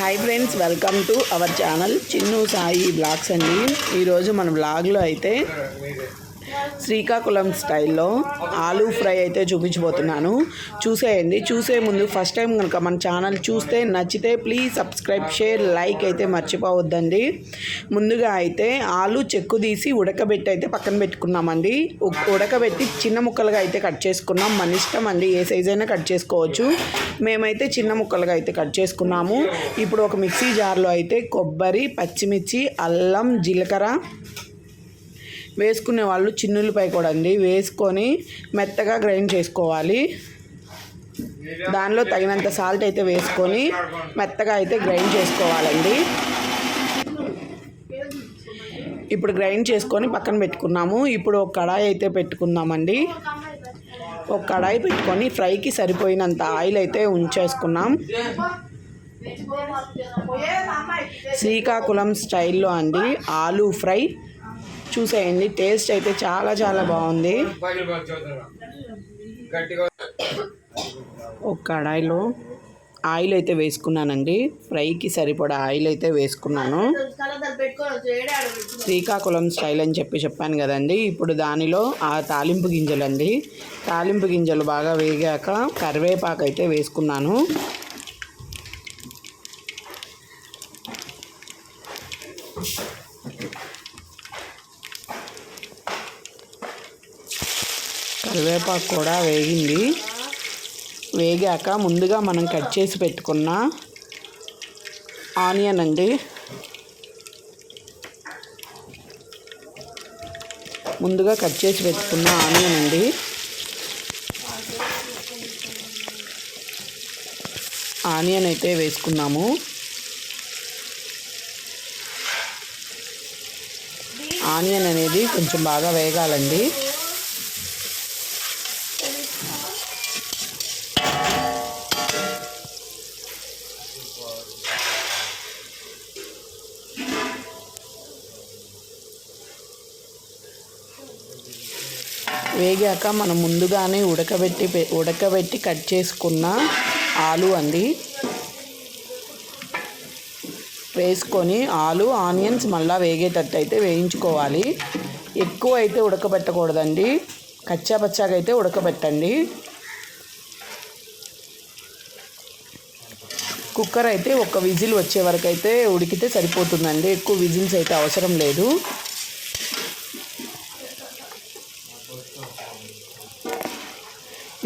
Hi friends welcome to our channel Chinnu Sai blogs అండి ఈరోజు మన బ్లాగ్లో అయితే శ్రీకాకుళం స్టైల్లో ఆలూ ఫ్రై అయితే చూపించబోతున్నాను. చూసేయండి. చూసే ముందు ఫస్ట్ టైం కనుక మన ఛానల్ చూస్తే నచ్చితే ప్లీజ్ సబ్స్క్రైబ్ షేర్ లైక్ అయితే మర్చిపోవద్దండి. ముందుగా అయితే ఆలు చెక్కు తీసి ఉడకబెట్టి అయితే పక్కన పెట్టుకున్నామండి. ఉడకబెట్టి చిన్న ముక్కలుగా అయితే కట్ చేసుకున్నాం. మన ఇష్టం అండి. ఏ సైజ్ అయినా కట్ చేసుకోవచ్చు. మేమైతే చిన్న ముక్కలుగా అయితే కట్ చేసుకున్నాము. ఇప్పుడు ఒక మిక్సీ జార్లో అయితే కొబ్బరి పచ్చిమిర్చి అల్లం జీలకర్ర వేసుకునే వాళ్ళు చిన్నులపై కూడా అండి వేసుకొని మెత్తగా గ్రైండ్ చేసుకోవాలి. దానిలో తగినంత సాల్ట్ అయితే వేసుకొని మెత్తగా అయితే గ్రైండ్ చేసుకోవాలండి. ఇప్పుడు గ్రైండ్ చేసుకొని పక్కన పెట్టుకున్నాము. ఇప్పుడు ఒక కడాయి అయితే పెట్టుకుందామండి. ఒక కడాయి పెట్టుకొని ఫ్రైకి సరిపోయినంత ఆయిల్ అయితే ఉంచేసుకున్నాం. శ్రీకాకుళం స్టైల్లో అండి ఆలూ ఫ్రై. చూసేయండి. టేస్ట్ అయితే చాలా చాలా బాగుంది. ఒక కడాయిలో ఆయిల్ అయితే వేసుకున్నానండి. ఫ్రైకి సరిపడా ఆయిల్ అయితే వేసుకున్నాను. శ్రీకాకుళం స్టైల్ అని చెప్పి చెప్పాను కదండి. ఇప్పుడు దానిలో ఆ తాలింపు గింజలు అండి తాలింపు గింజలు బాగా వేగాక కరివేపాకు అయితే వేసుకున్నాను. కరివేపాకు కూడా వేగింది. వేగాక ముందుగా మనం కట్ చేసి పెట్టుకున్న ఆనియన్ అండి. ముందుగా కట్ చేసి పెట్టుకున్న ఆనియన్ అండి. ఆనియన్ అయితే వేసుకున్నాము ఆనియన్ అనేది కొంచెం బాగా వేగాలండి. వేగాక మనం ముందుగానే ఉడకబెట్టి ఉడకబెట్టి కట్ చేసుకున్న ఆలు అండి. వేసుకొని ఆలు ఆనియన్స్ మళ్ళీ వేగేటట్టు అయితే వేయించుకోవాలి. ఎక్కువ అయితే ఉడకబెట్టకూడదండి కచ్చాపచ్చాకైతే అయితే ఉడకబెట్టండి. కుక్కర్ అయితే ఒక విజిల్ వచ్చే వరకు అయితే ఉడికితే సరిపోతుందండి. ఎక్కువ విజిల్స్ అయితే అవసరం లేదు.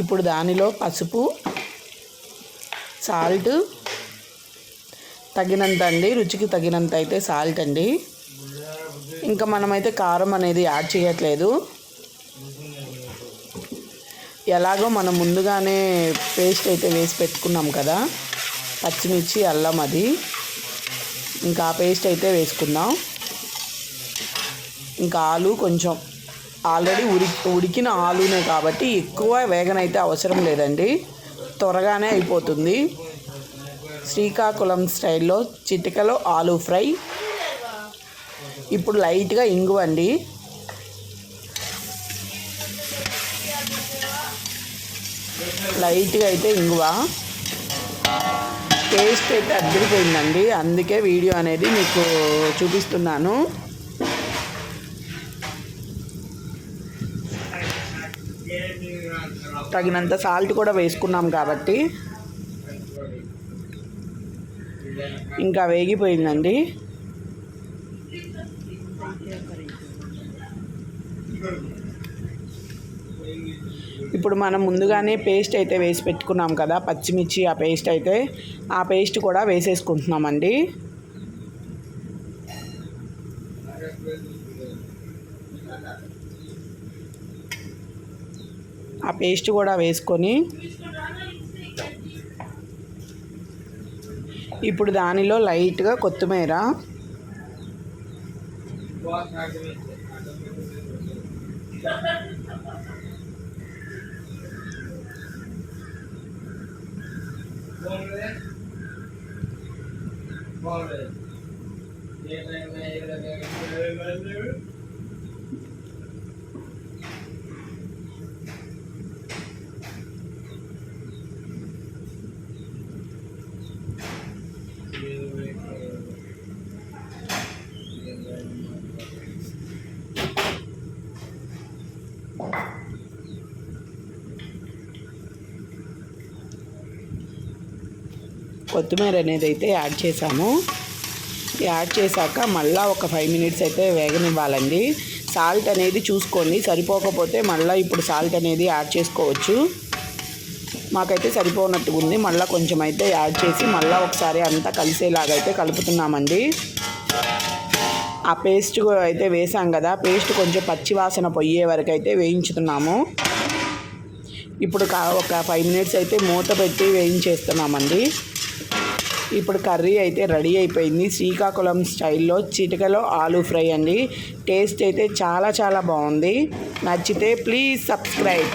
ఇప్పుడు దానిలో పసుపు సాల్ట్. తగినంత అండి రుచికి తగినంత అయితే సాల్ట్ అండి. ఇంకా మనమైతే కారం అనేది యాడ్ చేయట్లేదు. ఎలాగో మనం ముందుగానే పేస్ట్ అయితే వేసి పెట్టుకున్నాం కదా పచ్చిమిర్చి అల్లం అది. ఇంకా ఆ పేస్ట్ అయితే వేసుకుందాం. ఇంకా ఆలు కొంచెం ఆల్రెడీ ఉడి ఉడికిన ఆలునే కాబట్టి ఎక్కువ వేగనైతే అవసరం లేదండి. త్వరగానే అయిపోతుంది. శ్రీకాకుళం స్టైల్లో చిటికలో ఆలు ఫ్రై. ఇప్పుడు లైట్గా ఇంగువండి. లైట్గా అయితే ఇంగువ. టేస్ట్ అయితే అద్దరిపోయిందండి. అందుకే వీడియో అనేది మీకు చూపిస్తున్నాను. తగినంత సాల్ట్ కూడా వేసుకున్నాం కాబట్టి ఇంకా వేగిపోయిందండి. ఇప్పుడు మనం ముందుగానే పేస్ట్ అయితే వేసి పెట్టుకున్నాం కదా పచ్చిమిర్చి ఆ పేస్ట్ అయితే ఆ పేస్ట్ కూడా వేసేసుకుంటున్నామండి. ఆ పేస్ట్ కూడా వేసుకొని ఇప్పుడు దానిలో లైట్గా కొత్తిమీర. బాగుంది కొత్తిమీర అనేది అయితే యాడ్ చేసాము యాడ్ చేశాక మళ్ళీ ఒక ఫైవ్ మినిట్స్ అయితే వేగనివ్వాలండి. సాల్ట్ అనేది చూసుకోండి. సరిపోకపోతే మళ్ళీ ఇప్పుడు సాల్ట్ అనేది యాడ్ చేసుకోవచ్చు. మాకైతే సరిపోనట్టుగా ఉంది. మళ్ళీ కొంచెం అయితే యాడ్ చేసి మళ్ళీ ఒకసారి అంతా కలిసేలాగైతే కలుపుతున్నామండి. ఆ పేస్ట్ అయితే వేసాం కదా. పేస్ట్ కొంచెం పచ్చివాసన పొయ్యే పోయే వరకు అయితే వేయించుతున్నాము. ఇప్పుడు కా ఒక ఫైవ్ మినిట్స్ అయితే మూత పెట్టి వేయించేస్తున్నామండి. ఇప్పుడు కర్రీ అయితే రెడీ అయిపోయింది. శ్రీకాకుళం స్టైల్లో చిటికలో ఆలూ ఫ్రై అండి. టేస్ట్ అయితే చాలా చాలా బాగుంది. నచ్చితే ప్లీజ్ సబ్స్క్రైబ్.